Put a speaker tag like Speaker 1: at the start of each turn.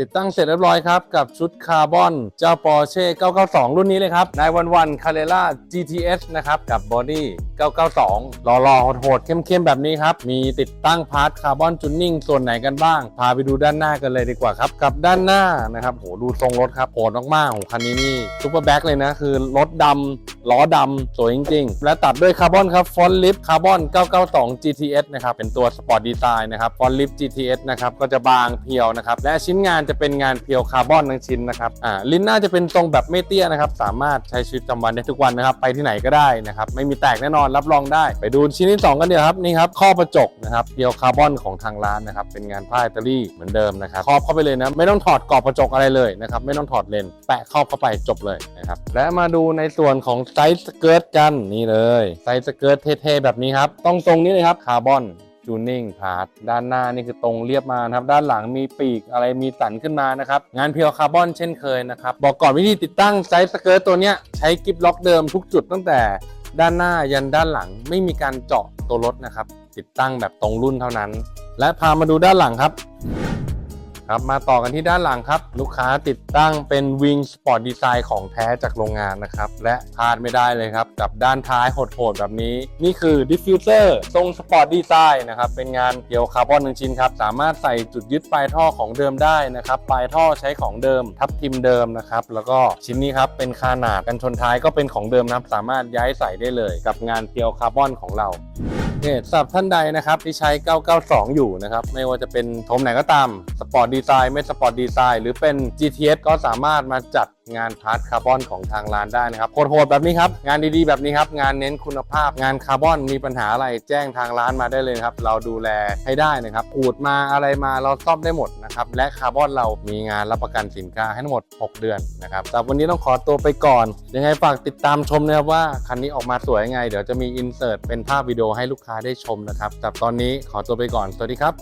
Speaker 1: ติดตั้งเสร็จเรียบร้อยครับ กับชุดคาร์บอน เจ้า Porsche 992 รุ่นนี้เลยครับนายวันวันคาเรล่า GTS นะครับ กับบอดี้ 992 หล่อๆโหดๆเข้มๆ แบบนี้ครับ มีติดตั้งพาร์ทคาร์บอนจูนนิ่งส่วนไหนกันบ้าง พาไปดูด้านหน้ากันเลยดีกว่าครับ กับด้านหน้านะครับโหดูทรงรถครับโหดมากๆของคันนี้นี่ซุปเปอร์แบ็คเลยนะ คือรถดำล้อดำสวยจริง ๆ และตัดด้วยคาร์บอนครับฟอนลิฟคาร์บอน 992 GTS นะครับเป็นตัวสปอร์ตดีไซน์นะครับฟอนลิฟ GTS นะครับก็จะบางเพียวนะครับและชิ้นงานจะเป็นงานเพียวคาร์บอนทั้งชิ้นนะครับอ่าลิ้นหน้าจะเป็นทรงแบบไม่เตี้ยนะครับ สามารถใช้ชีวิตประจำวันได้ทุกวันนะครับ ไปที่ไหนก็ได้นะครับ ไม่มีแตกแน่นอนรับรองได้ ไปดูชิ้นที่ 2 กันเดี๋ยวครับนี่ครับข้อกระจกนะครับเพียวคาร์บอนของทางร้านนะครับเป็นงานผ้าอิตาลีเหมือนเดิมนะครับครอบเข้าไปเลยนะไม่ต้องถอดกรอบกระจกอะไรเลยนะครับไม่ต้องถอดเลนส์แปะครอบเข้าไปจบเลยนะครับและมาดูในส่วนของไซส์สเกิร์ตกันนี่เลยไซส์สเกิร์ตเท่ๆแบบนี้ครับต้องตรงนี้เลยครับคาร์บอน จูนนิ่งพาร์ทด้านหน้านี่คือตรงเรียบมานะครับ ด้านหลังมีปีกอะไรมีสันขึ้นมานะครับ งานเพียวคาร์บอนเช่นเคยนะครับ บอกก่อนวิธีติดตั้งไซส์สเกิร์ตตัวเนี้ยใช้กิฟล็อกเดิมทุกจุดตั้งแต่ด้านหน้ายันด้านหลังไม่มีการเจาะตัวรถนะครับ ติดตั้งแบบตรงรุ่นเท่านั้น และพามาดูด้านหลังครับ ครับมาต่อกันที่ด้านหลังครับ ลูกค้าติดตั้งเป็นวิงสปอร์ตดีไซน์ของแท้จากโรงงานนะครับ และพลาดไม่ได้เลยครับ กับด้านท้ายโหดๆแบบนี้ นี่คือดิฟฟิวเซอร์ทรงสปอร์ตดีไซน์นะครับ เป็นงานเกี่ยวคาร์บอนหนึ่งชิ้นครับ สามารถใส่จุดยึดปลายท่อของเดิมได้นะครับ ปลายท่อใช้ของเดิม ทับทิมเดิมนะครับ แล้วก็ชิ้นนี้ครับเป็นคานาดกันชนท้ายก็เป็นของเดิมนะครับสามารถย้ายใส่ได้เลย กับงานเพียวคาร์บอนของเรา เนี่ยสำหรับท่านใดนะครับที่ใช้ 992 อยู่นะครับ ไม่ว่าจะเป็นโทมไหนก็ตาม สปอร์ตดีไซน์ไม่สปอร์ตดีไซน์หรือเป็น GTS ก็สามารถมาจัด งานพาร์ทคาร์บอนของทางร้านได้นะครับโหดแบบนี้ครับ งานดีๆแบบนี้ครับ งานเน้นคุณภาพ งานคาร์บอนมีปัญหาอะไรแจ้งทางร้านมาได้เลยครับ เราดูแลให้ได้นะครับขูดมาอะไรมาเราซ่อมได้หมดนะครับ และคาร์บอนเรามีงานรับประกันสินค้าให้ทั้งหมด 6 เดือนนะครับแต่วันนี้ต้องขอตัวไปก่อน ยังไงฝากติดตามชมนะครับว่าคันนี้ออกมาสวยยังไง เดี๋ยวจะมีอินเสิร์ตเป็นภาพวิดีโอให้ลูกค้าได้ชมนะครับแต่ตอนนี้ขอตัวไปก่อนสวัสดีครับ